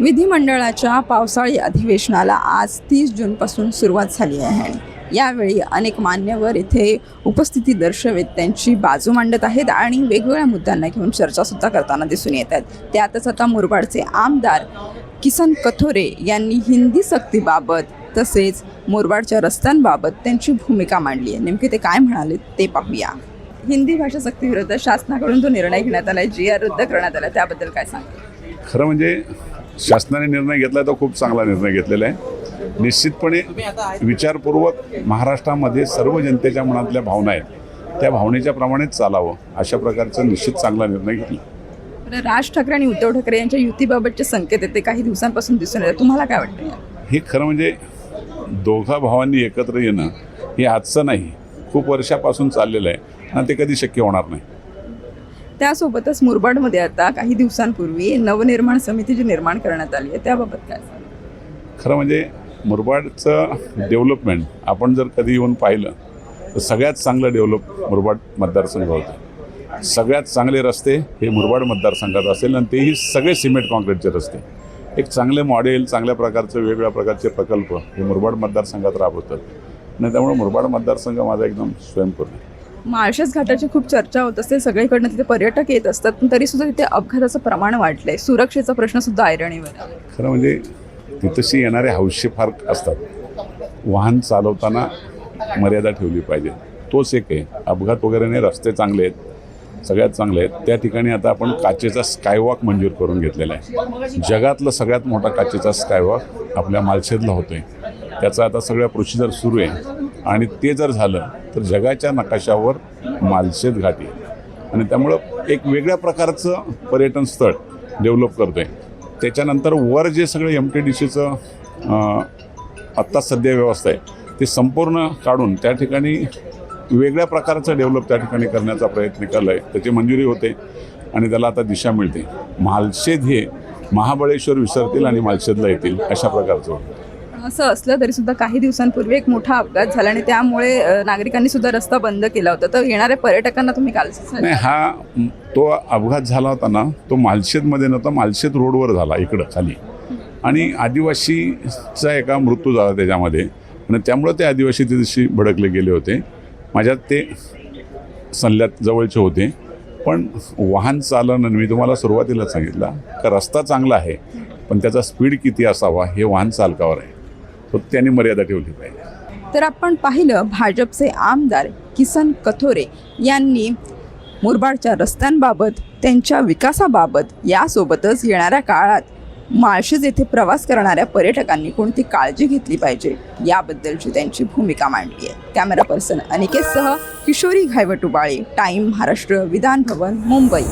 विधिमंडळाच्या पावसाळी अधिवेशनाला आज तीस जूनपासून सुरुवात झाली आहे. यावेळी अनेक मान्यवर इथे उपस्थिती दर्शवित त्यांची बाजू मांडत आहेत आणि वेगवेगळ्या मुद्द्यांना घेऊन चर्चासुद्धा करताना दिसून येत आहेत. त्यातच आता मुरबाडचे आमदार किसन कथोरे यांनी हिंदी सक्तीबाबत तसेच मुरबाडच्या रस्त्यांबाबत त्यांची भूमिका मांडली आहे. नेमके ते काय म्हणाले ते पाहूया. हिंदी भाषा सक्तीविरुद्ध शासनाकडून जो निर्णय घेण्यात आला आहे जी आर रद्द करण्यात आला त्याबद्दल काय सांगा खरं म्हणजे शासनाने निर्णय घेतला तो खूप चांगला निर्णय घेतलेला आहे. निश्चितपणे विचारपूर्वक महाराष्ट्रामध्ये सर्व जनतेच्या मनातल्या भावना आहेत. त्या भावनेच्या प्रमाणेच चालावं अशा प्रकारचा निश्चित चांगला निर्णय घेतला. राज ठाकरे आणि उद्धव ठाकरे यांच्या युतीबाबतचे संकेत आहेत ते काही दिवसांपासून दिसून येतात. तुम्हाला काय वाटतं हे खरं म्हणजे दोघा भावांनी एकत्र येणं हे आजचं नाही खूप वर्षापासून चाललेलं आहे आणि ते कधी शक्य होणार नाही. त्यासोबतच मुरबाडमध्ये आता काही दिवसांपूर्वी नवनिर्माण समिती जी निर्माण करण्यात आली आहे त्याबाबत काय खरं म्हणजे मुरबाडचं डेव्हलपमेंट आपण जर कधी येऊन पाहिलं तर सगळ्यात चांगलं डेव्हलप मुरबाड मतदारसंघ होतं. सगळ्यात चांगले रस्ते हे मुरबाड मतदारसंघात असेल आणि तेही सगळे सिमेंट कॉन्क्रीटचे रस्ते. एक चांगले मॉडेल चांगल्या प्रकारचे वेगवेगळ्या प्रकारचे प्रकल्प हे मुरबाड मतदारसंघात राबवतात. आणि त्यामुळे मुरबाड मतदारसंघ माझा एकदम स्वयंपूर्ण आहे. माळशेज घाटाची खूप चर्चा होत असते. सगळीकडनं तिथे पर्यटक येत असतात. पण तरी सुद्धा तिथे अपघाताचं प्रमाण वाढलंय. सुरक्षेचा प्रश्न सुद्धा ऐरणीवर आहे. खरं म्हणजे तिथशी येणारे हौशे फार असतात. वाहन चालवताना मर्यादा ठेवली पाहिजे. तोच एक आहे. अपघात वगैरे नाही रस्ते चांगले आहेत. सगळ्यात चांगले आहेत. त्या ठिकाणी आता आपण काचेचा स्कायवॉक मंजूर करून घेतलेला आहे. जगातलं सगळ्यात मोठा काचेचा स्कायवॉक आपल्या मालशेदला होतो आहे त्याचा आता सगळ्या प्रोसिजर सुरू आहे. आणि ते जर झालं तर जगाच्या नकाशावर मालशेद घाट. आणि त्यामुळं एक वेगळ्या प्रकारचं पर्यटन स्थळ डेव्हलप करतो आहे त्याच्यानंतर वर जे सगळं एम टी डी सीचं आत्ता सध्या व्यवस्था आहे ते संपूर्ण काढून त्या ठिकाणी वेगळ्या प्रकारचं डेव्हलप त्या ठिकाणी करण्याचा प्रयत्न केला आहे त्याची मंजुरी होते आणि त्याला आता दिशा मिळते. मालशेद हे महाबळेश्वर विसरतील आणि मालशेदला येतील अशा प्रकारचं. असं असलं तरी सुद्धा काही दिवसांपूर्वी एक मोठा अपघात झाला आणि त्यामुळे नागरिकांनी सुद्धा रस्ता बंद केला होता. तर येणाऱ्या पर्यटकांना तुम्ही काल नाही हा तो अपघात झाला होता ना तो मालशेतमध्ये नव्हता मालशेत रोडवर झाला इकडं खाली. आणि आदिवासीचा एका मृत्यू झाला त्याच्यामध्ये. आणि त्यामुळं ते आदिवासी त्या दिवशी भडकले गेले होते. माझ्यात ते सल्ल्यात जवळचे होते. पण वाहन चालन मी तुम्हाला सुरुवातीला सांगितलं का रस्ता चांगला आहे पण त्याचा स्पीड किती असावा हे वाहन चालकावर आहे. तो त्यांनी मर्यादा ठेवली पाहिजे. तर आपण पाहिलं भाजपचे आमदार किसन कथोरे यांनी मुरबाडच्या रस्त्यांबाबत त्यांच्या विकासाबाबत यासोबतच येणाऱ्या काळात माळशेज येथे प्रवास करणाऱ्या पर्यटकांनी कोणती काळजी घेतली पाहिजे याबद्दलची त्यांची भूमिका मांडली आहे. कॅमेरा पर्सन अनिकेतसह किशोरी घायवटुबाळे टाईम महाराष्ट्र विधान भवन मुंबई.